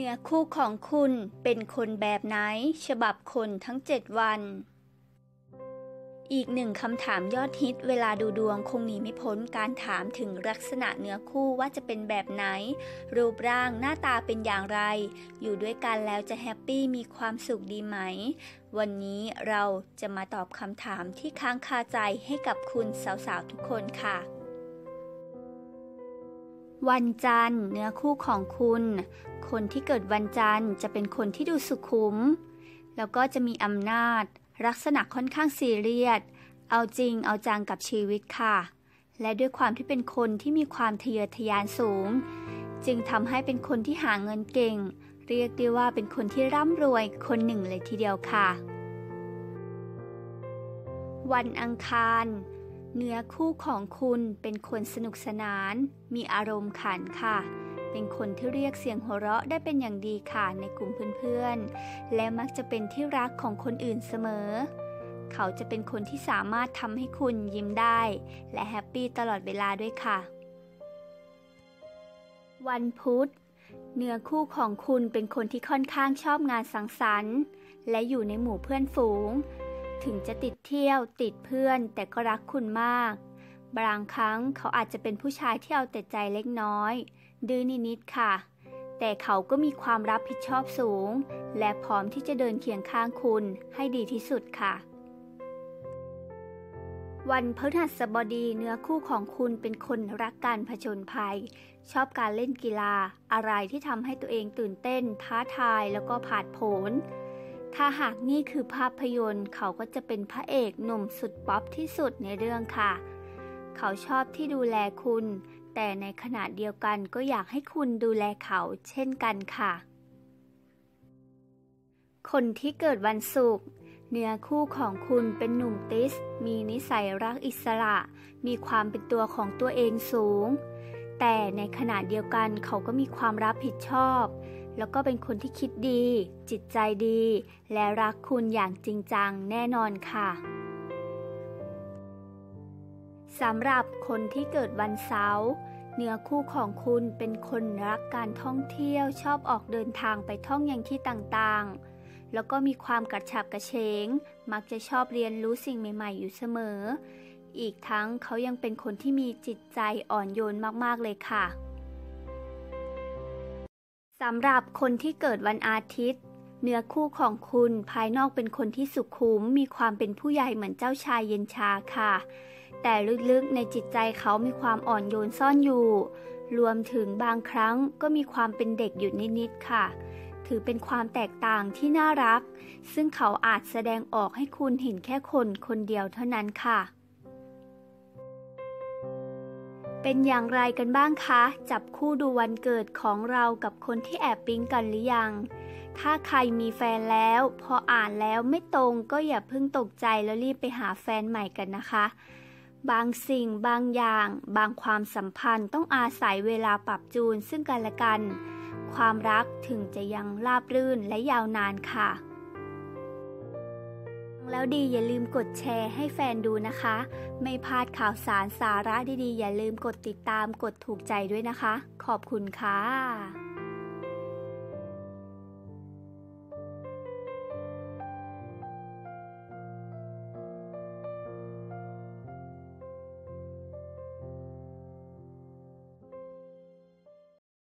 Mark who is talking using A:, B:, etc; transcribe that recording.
A: เนื้อคู่ของคุณเป็นคนแบบไหน ฉบับคนทั้ง 7 วัน อีกหนึ่งคำถามยอดฮิตเวลาดูดวงคงหนีไม่พ้นการถามถึงลักษณะเนื้อคู่ว่าจะเป็นแบบไหน รูปร่างหน้าตาเป็นอย่างไร อยู่ด้วยกันแล้วจะแฮปปี้มีความสุขดีไหม วันนี้เราจะมาตอบคำถามที่ค้างคาใจให้กับคุณสาวๆทุกคนค่ะ วันจันทร์เนื้อคู่ของคุณ คนที่เกิดวันจันทร์จะเป็นคนที่ดูสุขุม แล้วก็จะมีอำนาจ ลักษณะค่อนข้างซีเรียส เอาจริงเอาจังกับชีวิตค่ะ และด้วยความที่เป็นคนที่มีความทะเยอทะยานสูง จึงทำให้เป็นคนที่หาเงินเก่ง เรียกได้ว่าเป็นคนที่ร่ำรวยคนหนึ่งเลยทีเดียวค่ะ วันอังคาร เนื้อคู่ของคุณเป็นคนสนุกสนาน มีอารมณ์ขันค่ะ เป็นคนที่เรียกเสียงหัวเราะได้เป็นอย่างดีค่ะในกลุ่มเพื่อนๆ และมักจะเป็นที่รักของคนอื่นเสมอ เขาจะเป็นคนที่สามารถทำให้คุณยิ้มได้ และแฮปปี้ตลอดเวลาด้วยค่ะ วันพุธเนื้อคู่ของคุณเป็นคนที่ค่อนข้างชอบงานสังสรรค์ และอยู่ในหมู่เพื่อนฝูง ถึงจะติดเที่ยวติดเพื่อนแต่ก็รักคุณมาก บางครั้งเขาอาจจะเป็นผู้ชายที่เอาแต่ใจเล็กน้อย ดื้อนิดๆค่ะ แต่เขาก็มีความรับผิดชอบสูง และพร้อมที่จะเดินเคียงข้างคุณให้ดีที่สุดค่ะ วันพฤหัสบดีเนื้อคู่ของคุณเป็นคนรักการผจญภัย ชอบการเล่นกีฬา อะไรที่ทำให้ตัวเองตื่นเต้น ท้าทายแล้วก็ผาดโผน ถ้าหากนี่คือภาพยนตร์เขาก็จะเป็นพระเอกหนุ่มสุดป๊อปที่สุดในเรื่องค่ะ เขาชอบที่ดูแลคุณ แต่ในขณะเดียวกันก็อยากให้คุณดูแลเขาเช่นกันค่ะ คนที่เกิดวันศุกร์เนื้อคู่ของคุณเป็นหนุ่มติส มีนิสัยรักอิสระ มีความเป็นตัวของตัวเองสูง แต่ในขณะเดียวกันเขาก็มีความรับผิดชอบ แล้วก็เป็นคนที่คิดดี จิตใจดี และรักคุณอย่างจริงจังแน่นอนค่ะสำหรับคนที่เกิดวันเสาร์เนื้อคู่ของคุณเป็นคนรักการท่องเที่ยวชอบออกเดินทางไปท่องยังที่ต่างๆ แล้วก็มีความกระฉับกระเฉง มักจะชอบเรียนรู้สิ่งใหม่ๆ อยู่เสมอ อีกทั้งเขายังเป็นคนที่มีจิตใจอ่อนโยนมากๆเลยค่ะ สำหรับคนที่เกิดวันอาทิตย์ เนื้อคู่ของคุณภายนอกเป็นคนที่สุขุม มีความเป็นผู้ใหญ่เหมือนเจ้าชายเย็นชาค่ะ แต่ลึกๆในจิตใจเขามีความอ่อนโยนซ่อนอยู่ รวมถึงบางครั้งก็มีความเป็นเด็กอยู่นิดๆค่ะ ถือเป็นความแตกต่างที่น่ารัก ซึ่งเขาอาจแสดงออกให้คุณเห็นแค่คนคนเดียวเท่านั้นค่ะ เป็นอย่างไรกันบ้างคะ จับคู่ดูวันเกิดของเรากับคนที่แอบปิ๊งกันหรือยัง ถ้าใครมีแฟนแล้ว พออ่านแล้วไม่ตรงก็อย่าเพิ่งตกใจแล้วรีบไปหาแฟนใหม่กันนะคะ บางสิ่งบางอย่าง บางความสัมพันธ์ต้องอาศัยเวลาปรับจูนซึ่งกันและกัน ความรักถึงจะยังราบรื่นและยาวนานค่ะ แล้วดีอย่าลืมกดแชร์ให้แฟนดูนะคะ ไม่พลาดข่าวสารสาระดีๆ อย่าลืมกดติดตามกดถูกใจด้วยนะคะ ขอบคุณค่ะ